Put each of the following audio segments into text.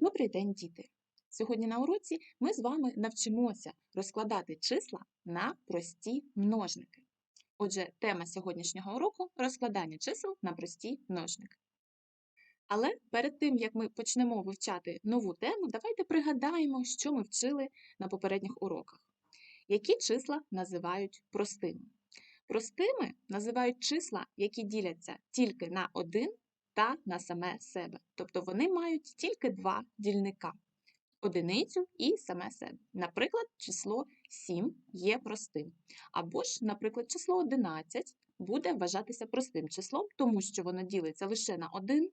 Добрий день, діти! Сьогодні на уроці ми з вами навчимося розкладати числа на прості множники. Отже, тема сьогоднішнього уроку розкладання чисел на прості множники. Але перед тим, як ми почнемо вивчати нову тему, давайте пригадаємо, що ми вчили на попередніх уроках. Які числа називають простими? Простими називають числа, які діляться тільки на один та на саме себе. Тобто вони мають тільки два дільника одиницю і саме себе. Наприклад, число 7 є простим. Або ж, наприклад, число 11 буде вважатися простим числом, тому що воно ділиться лише на 1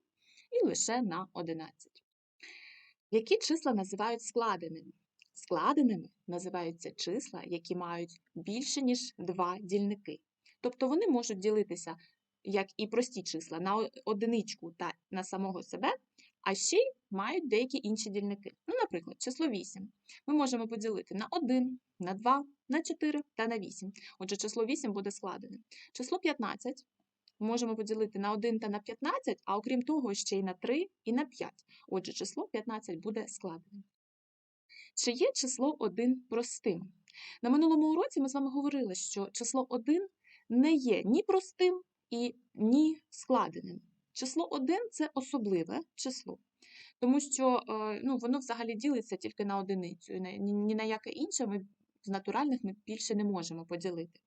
і лише на 11. Які числа називають складеними? Складеними називаються числа, які мають більше, ніж два дільники. Тобто вони можуть ділитися як і прості числа, на одиничку та на самого себе, а ще й мають деякі інші дільники. Ну, наприклад, число 8 ми можемо поділити на 1, на 2, на 4 та на 8. Отже, число 8 буде складеним. Число 15 можемо поділити на 1 та на 15, а окрім того, ще й на 3 і на 5. Отже, число 15 буде складеним. Чи є число 1 простим? На минулому уроці ми з вами говорили, що число 1 не є ні простим, і ні складеним. Число 1 – це особливе число, тому що е, ну, воно взагалі ділиться тільки на одиницю. ні на яке інше ми з натуральних ми більше не можемо поділити.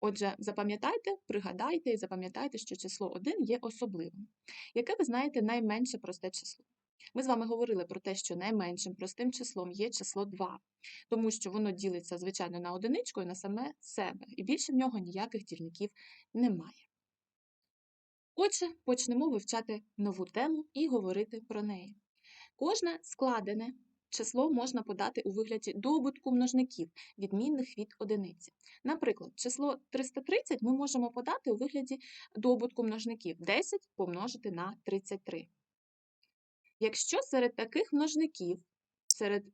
Отже, запам'ятайте, пригадайте і запам'ятайте, що число 1 є особливим. Яке ви знаєте найменше просте число? Ми з вами говорили про те, що найменшим простим числом є число 2, тому що воно ділиться, звичайно, на одиничку і на саме себе, і більше в нього ніяких дільників немає. Отже, почнемо вивчати нову тему і говорити про неї. Кожне складене число можна подати у вигляді добутку множників, відмінних від одиниці. Наприклад, число 330 ми можемо подати у вигляді добутку множників 10 помножити на 33. Якщо серед таких множників, серед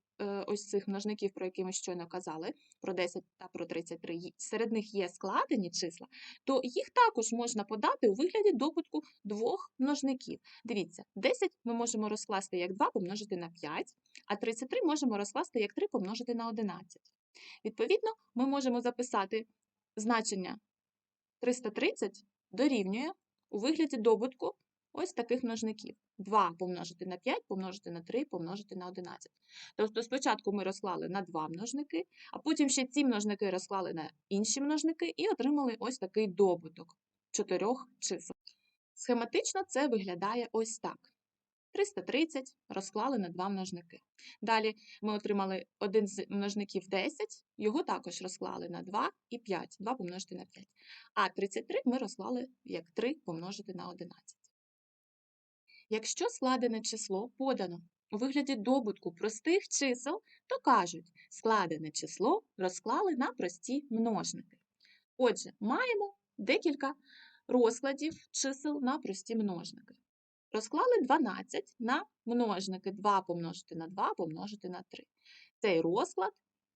ось цих множників, про які ми щойно казали, про 10 та про 33, серед них є складені числа, то їх також можна подати у вигляді добутку двох множників. Дивіться, 10 ми можемо розкласти як 2 помножити на 5, а 33 можемо розкласти як 3 помножити на 11. Відповідно, ми можемо записати значення 330 дорівнює у вигляді добутку ось таких множників. 2 помножити на 5, помножити на 3, помножити на 11. Тобто спочатку ми розклали на 2 множники, а потім ще ці множники розклали на інші множники і отримали ось такий добуток чотирьох чисел. Схематично це виглядає ось так. 330 розклали на два множники. Далі ми отримали один з множників 10, його також розклали на 2 і 5, 2 помножити на 5. А 33 ми розклали як 3 помножити на 11. Якщо складене число подано у вигляді добутку простих чисел, то кажуть, складене число розклали на прості множники. Отже, маємо декілька розкладів чисел на прості множники. Розклали 12 на множники 2 помножити на 2 помножити на 3. Цей розклад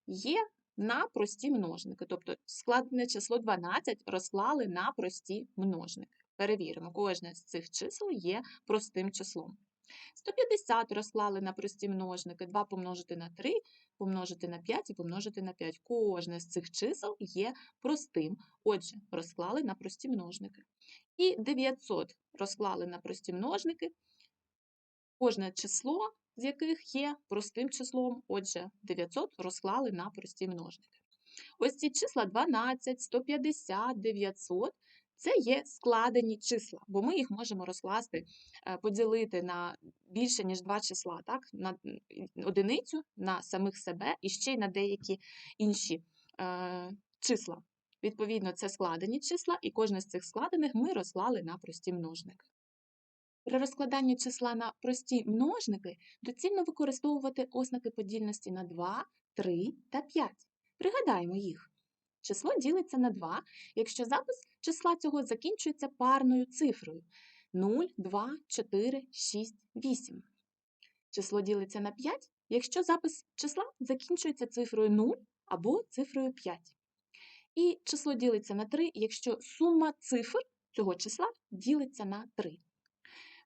є на прості множники, тобто складене число 12 розклали на прості множники. Перевіримо, кожне з цих чисел є простим числом. 150 розклали на прості множники 2 помножити на 3, помножити на 5 і помножити на 5. Кожне з цих чисел є простим. Отже, розклали на прості множники. І 900 розклали на прості множники. Кожне число з яких є простим числом, отже, 900 розклали на прості множники. Ось ці числа 12, 150, 900 це є складені числа, бо ми їх можемо розкласти, е, поділити на більше, ніж два числа, так? на одиницю, на самих себе і ще й на деякі інші е, числа. Відповідно, це складені числа, і кожне з цих складених ми розклали на прості множники. При розкладанні числа на прості множники доцільно використовувати ознаки подільності на 2, 3 та 5. Пригадаємо їх. Число ділиться на 2, якщо запис числа цього закінчується парною цифрою 0, 2, 4, 6, 8. Число ділиться на 5, якщо запис числа закінчується цифрою 0 або цифрою 5. І число ділиться на 3, якщо сума цифр цього числа ділиться на 3.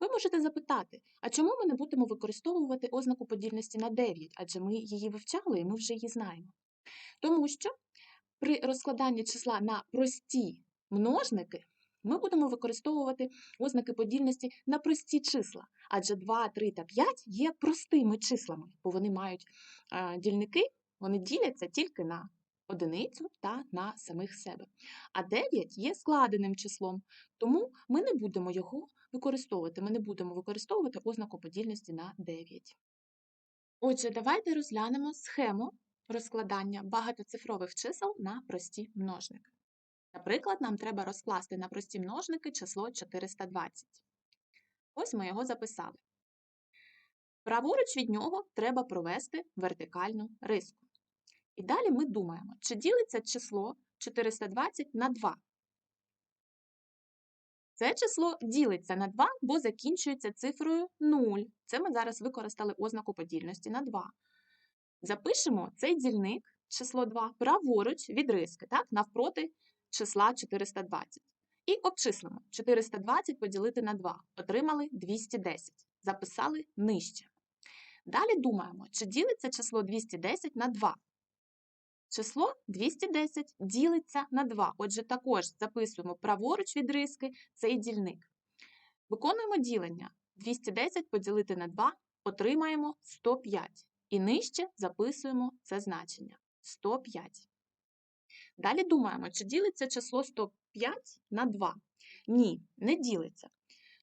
Ви можете запитати, а чому ми не будемо використовувати ознаку подільності на 9, адже ми її вивчали і ми вже її знаємо. Тому що при розкладанні числа на прості множники ми будемо використовувати ознаки подільності на прості числа, адже 2, 3 та 5 є простими числами, бо вони мають дільники, вони діляться тільки на одиницю та на самих себе. А 9 є складеним числом, тому ми не будемо його використовувати. Ми не будемо використовувати ознаку подільності на 9. Отже, давайте розглянемо схему розкладання багатоцифрових чисел на прості множники. Наприклад, нам треба розкласти на прості множники число 420. Ось ми його записали. Праворуч від нього треба провести вертикальну риску. І далі ми думаємо, чи ділиться число 420 на 2. Це число ділиться на 2, бо закінчується цифрою 0. Це ми зараз використали ознаку подільності на 2. Запишемо цей дільник, число 2, праворуч від риски, так, навпроти числа 420. І обчислимо 420 поділити на 2. Отримали 210. Записали нижче. Далі думаємо, чи ділиться число 210 на 2. Число 210 ділиться на 2. Отже, також записуємо праворуч від риски цей дільник. Виконуємо ділення. 210 поділити на 2, отримаємо 105. І нижче записуємо це значення 105. Далі думаємо, чи ділиться число 105 на 2. Ні, не ділиться,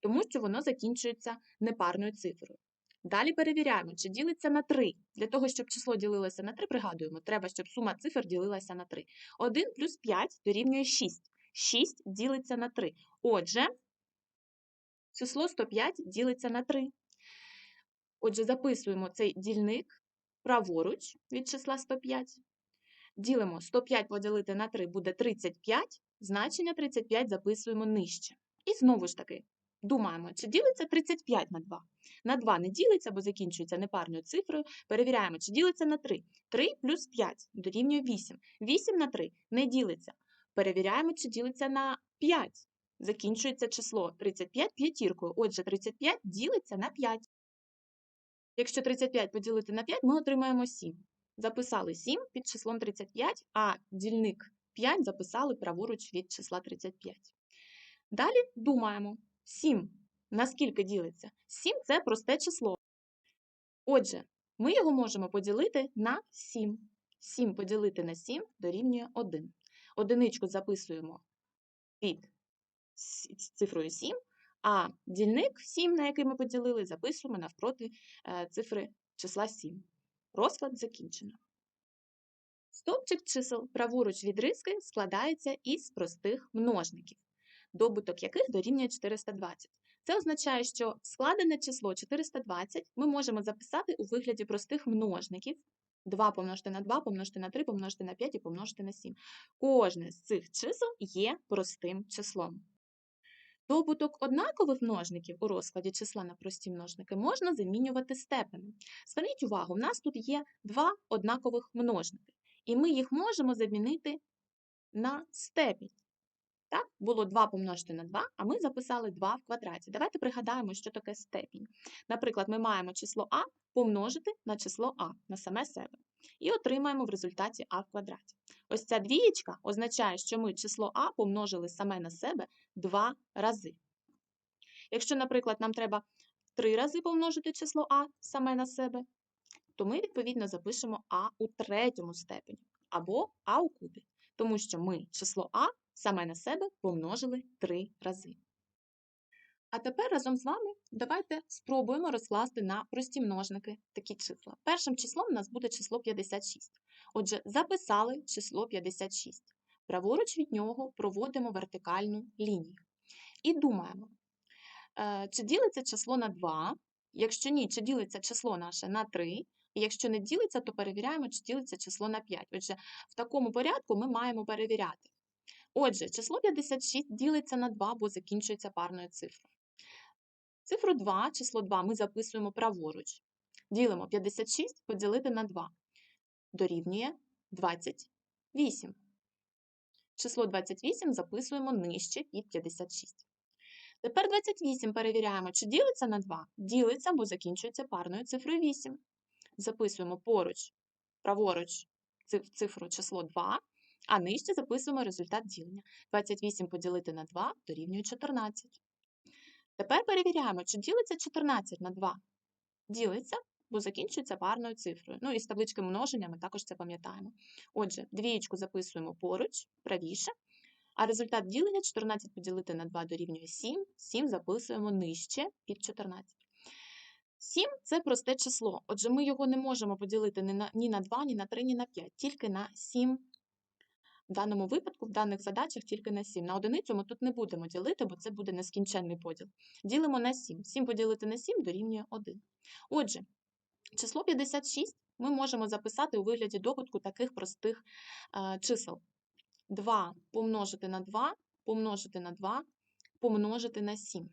тому що воно закінчується непарною цифрою. Далі перевіряємо, чи ділиться на 3. Для того, щоб число ділилося на 3, пригадуємо, треба, щоб сума цифр ділилася на 3. 1 плюс 5 дорівнює 6. 6 ділиться на 3. Отже, число 105 ділиться на 3. Отже, записуємо цей дільник праворуч від числа 105. Ділимо 105 поділити на 3 буде 35, значення 35 записуємо нижче. І знову ж таки, думаємо, чи ділиться 35 на 2. На 2 не ділиться, бо закінчується непарною цифрою. Перевіряємо, чи ділиться на 3. 3 плюс 5 дорівнює 8. 8 на 3 не ділиться. Перевіряємо, чи ділиться на 5. Закінчується число 35 п'ятіркою. Отже, 35 ділиться на 5. Якщо 35 поділити на 5, ми отримаємо 7. Записали 7 під числом 35, а дільник 5 записали праворуч від числа 35. Далі думаємо, 7 наскільки ділиться? 7 це просте число. Отже, ми його можемо поділити на 7. 7 поділити на 7 дорівнює 1. Одиничку записуємо під цифрою 7, а дільник 7, на який ми поділили, записуємо навпроти е, цифри числа 7. Розклад закінчено. Стовпчик чисел праворуч від риски складається із простих множників, добуток яких дорівнює 420. Це означає, що складене число 420 ми можемо записати у вигляді простих множників. 2 помножити на 2, помножити на 3, помножити на 5 і помножити на 7. Кожне з цих чисел є простим числом. Добуток однакових множників у розкладі числа на прості множники можна замінювати степенем. Зверніть увагу, в нас тут є два однакових множники, і ми їх можемо замінити на степінь. Так, було 2 помножити на 2, а ми записали 2 в квадраті. Давайте пригадаємо, що таке степінь. Наприклад, ми маємо число А помножити на число А на саме себе. І отримаємо в результаті А в квадраті. Ось ця двієчка означає, що ми число А помножили саме на себе 2 рази. Якщо, наприклад, нам треба 3 рази помножити число А саме на себе, то ми, відповідно, запишемо А у третьому степені або А у кубі, тому що ми число А саме на себе помножили 3 рази. А тепер разом з вами давайте спробуємо розкласти на прості множники такі числа. Першим числом у нас буде число 56. Отже, записали число 56. Праворуч від нього проводимо вертикальну лінію. І думаємо, е, чи ділиться число на 2, якщо ні, чи ділиться число наше на 3, і якщо не ділиться, то перевіряємо, чи ділиться число на 5. Отже, в такому порядку ми маємо перевіряти. Отже, число 56 ділиться на 2, бо закінчується парною цифрою. Цифру 2, число 2 ми записуємо праворуч. Ділимо 56 поділити на 2. Дорівнює 28. Число 28 записуємо нижче під 56. Тепер 28 перевіряємо, чи ділиться на 2. Ділиться, бо закінчується парною цифрою 8. Записуємо поруч, праворуч цифру число 2, а нижче записуємо результат ділення. 28 поділити на 2 дорівнює 14. Тепер перевіряємо, чи ділиться 14 на 2. Ділиться, бо закінчується парною цифрою. Ну і з таблички множення ми також це пам'ятаємо. Отже, двієчку записуємо поруч, правіше, а результат ділення 14 поділити на 2 дорівнює 7. 7 записуємо нижче під 14. 7 – це просте число. Отже, ми його не можемо поділити ні на, ні на 2, ні на 3, ні на 5, тільки на 7. В даному випадку, в даних задачах тільки на 7. На одиницю ми тут не будемо ділити, бо це буде нескінченний поділ. Ділимо на 7. 7 поділити на 7 дорівнює 1. Отже, число 56 ми можемо записати у вигляді добутку таких простих е, чисел. 2 помножити на 2, помножити на 2, помножити на 7.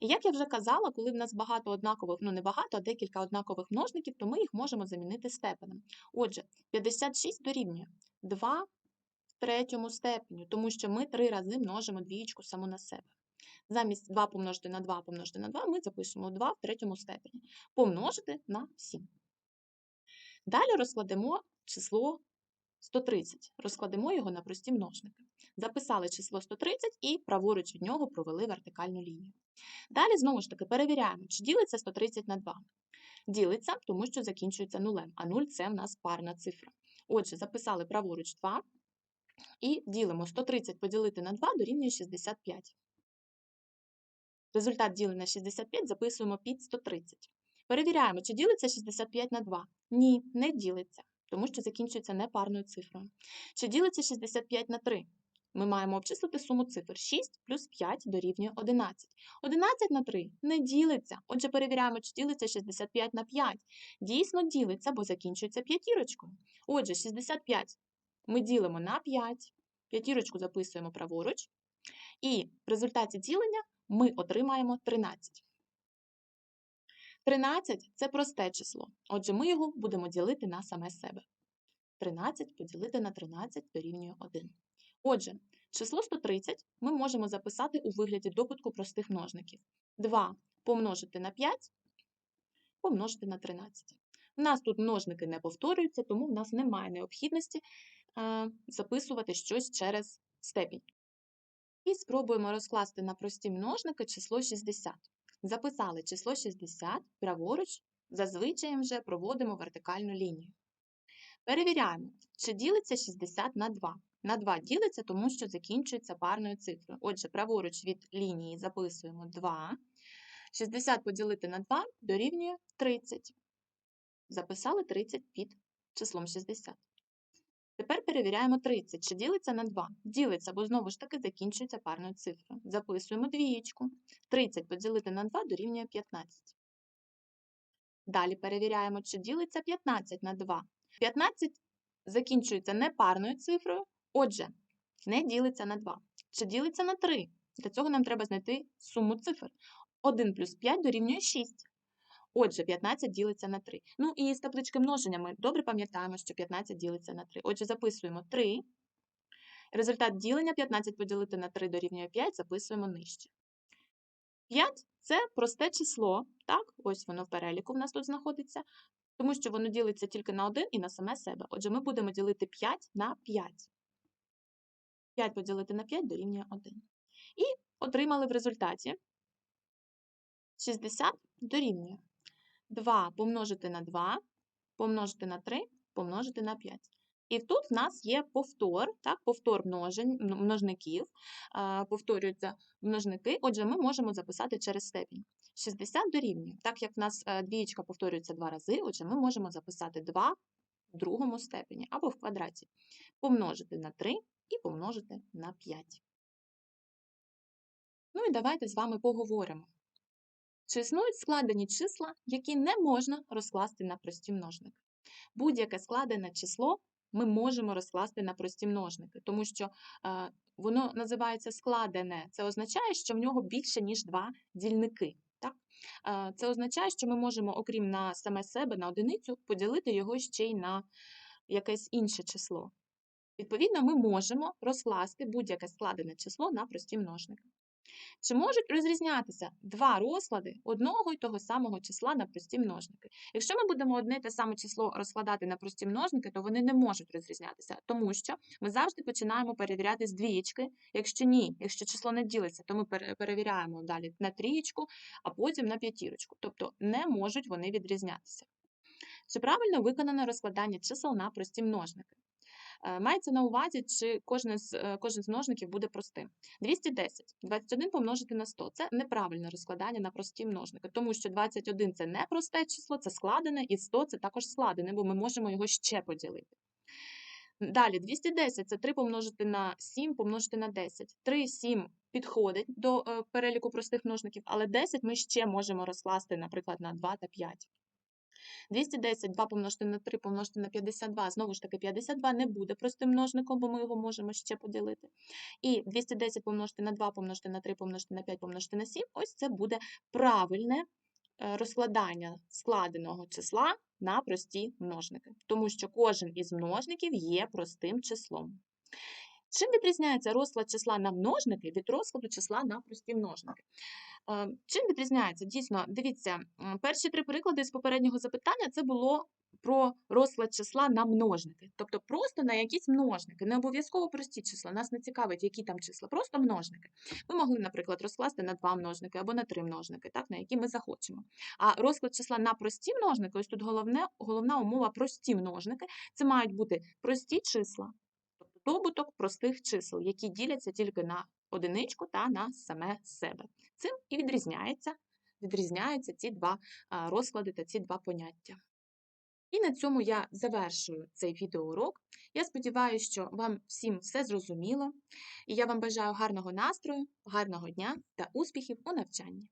І як я вже казала, коли в нас багато однакових, ну не багато, а декілька однакових множників, то ми їх можемо замінити степенем. Отже, 56 дорівнює 2 в третьому степеню, тому що ми три рази множимо двієчку саму на себе. Замість 2 помножити на 2 помножити на 2 ми запишемо 2 в третьому степені. Помножити на 7. Далі розкладемо число 130. Розкладемо його на прості множники. Записали число 130 і праворуч від нього провели вертикальну лінію. Далі, знову ж таки, перевіряємо, чи ділиться 130 на 2. Ділиться, тому що закінчується нулем, а 0 – це в нас парна цифра. Отже, записали праворуч 2 і ділимо 130 поділити на 2 дорівнює 65. Результат ділення 65 записуємо під 130. Перевіряємо, чи ділиться 65 на 2. Ні, не ділиться, тому що закінчується непарною цифрою. Чи ділиться 65 на 3? Ми маємо обчислити суму цифр 6 плюс 5 дорівнює 11. 11 на 3 не ділиться. Отже, перевіряємо, чи ділиться 65 на 5. Дійсно ділиться, бо закінчується п'ятірочкою. Отже, 65 ми ділимо на 5. П'ятірочку записуємо праворуч. І в результаті ділення ми отримаємо 13. 13 – це просте число. Отже, ми його будемо ділити на саме себе. 13 поділити на 13 дорівнює 1. Отже, число 130 ми можемо записати у вигляді добутку простих множників. 2 помножити на 5, помножити на 13. У нас тут множники не повторюються, тому в нас немає необхідності записувати щось через степінь. І спробуємо розкласти на прості множники число 60. Записали число 60, праворуч, зазвичай вже проводимо вертикальну лінію. Перевіряємо, чи ділиться 60 на 2. На 2 ділиться, тому що закінчується парною цифрою. Отже, праворуч від лінії записуємо 2. 60 поділити на 2 дорівнює 30. Записали 30 під числом 60. Тепер перевіряємо 30. Чи ділиться на 2? Ділиться, бо знову ж таки закінчується парною цифрою. Записуємо двієчку. 30 поділити на 2 дорівнює 15. Далі перевіряємо, чи ділиться 15 на 2. 15 закінчується непарною цифрою, отже, не ділиться на 2. Чи ділиться на 3? Для цього нам треба знайти суму цифр. 1 плюс 5 дорівнює 6. Отже, 15 ділиться на 3. Ну і з таблички множення ми добре пам'ятаємо, що 15 ділиться на 3. Отже, записуємо 3. Результат ділення 15 поділити на 3 дорівнює 5, записуємо нижче. 5 – це просте число, так, ось воно в переліку в нас тут знаходиться, тому що воно ділиться тільки на 1 і на саме себе. Отже, ми будемо ділити 5 на 5. 5 поділити на 5 дорівнює 1. І отримали в результаті 60 дорівнює 2 помножити на 2, помножити на 3, помножити на 5. І тут в нас є повтор, так, повтор множень, множників, повторюються множники, отже, ми можемо записати через степінь. 60 дорівнює. Так як в нас е, двієчка повторюється два рази, отже, ми можемо записати 2 в другому степені або в квадраті. Помножити на 3 і помножити на 5. Ну і давайте з вами поговоримо. Чи існують складені числа, які не можна розкласти на прості множники? Будь-яке складене число ми можемо розкласти на прості множники, тому що е, воно називається складене. Це означає, що в нього більше, ніж два дільники. Так? Е, це означає, що ми можемо, окрім на саме себе, на одиницю, поділити його ще й на якесь інше число. Відповідно, ми можемо розкласти будь-яке складене число на прості множники. Чи можуть розрізнятися два розклади одного й того самого числа на прості множники? Якщо ми будемо одне те саме число розкладати на прості множники, то вони не можуть розрізнятися, тому що ми завжди починаємо перевіряти з двієчки. Якщо ні, якщо число не ділиться, то ми перевіряємо далі на трієчку, а потім на п'ятірочку. Тобто не можуть вони відрізнятися. Чи правильно виконано розкладання чисел на прості множники? Е, Мається на увазі, чи кожен з, е, кожен з множників буде простим. 210. 21 помножити на 100 – це неправильне розкладання на прості множники, тому що 21 – це не просте число, це складене, і 100 – це також складене, бо ми можемо його ще поділити. Далі, 210 – це 3 помножити на 7 помножити на 10. 3, 7 підходить до е, переліку простих множників, але 10 ми ще можемо розкласти, наприклад, на 2 та 5. 210, 2 помножити на 3 помножити на 52. Знову ж таки, 52 не буде простим множником, бо ми його можемо ще поділити. І 210 помножити на 2 помножити на 3 помножити на 5 помножити на 7. Ось це буде правильне е, розкладання складеного числа на прості множники. Тому що кожен із множників є простим числом. Чим відрізняється розклад числа на множники від розкладу числа на прості множники? Е, Чим відрізняється? Дійсно, дивіться, перші три приклади з попереднього запитання це було про розклад числа на множники. Тобто просто на якісь множники, не обов'язково прості числа. Нас не цікавить, які там числа, просто множники. Ми могли, наприклад, розкласти на два множники або на три множники, так, на які ми захочемо. А розклад числа на прості множники, ось тут головне, головна умова прості множники, це мають бути прості числа, тобто добуток простих чисел, які діляться тільки на одиничку та на саме себе. Цим і відрізняється, відрізняються ці два розклади та ці два поняття. І на цьому я завершую цей відеоурок. Я сподіваюся, що вам всім все зрозуміло, і я вам бажаю гарного настрою, гарного дня та успіхів у навчанні.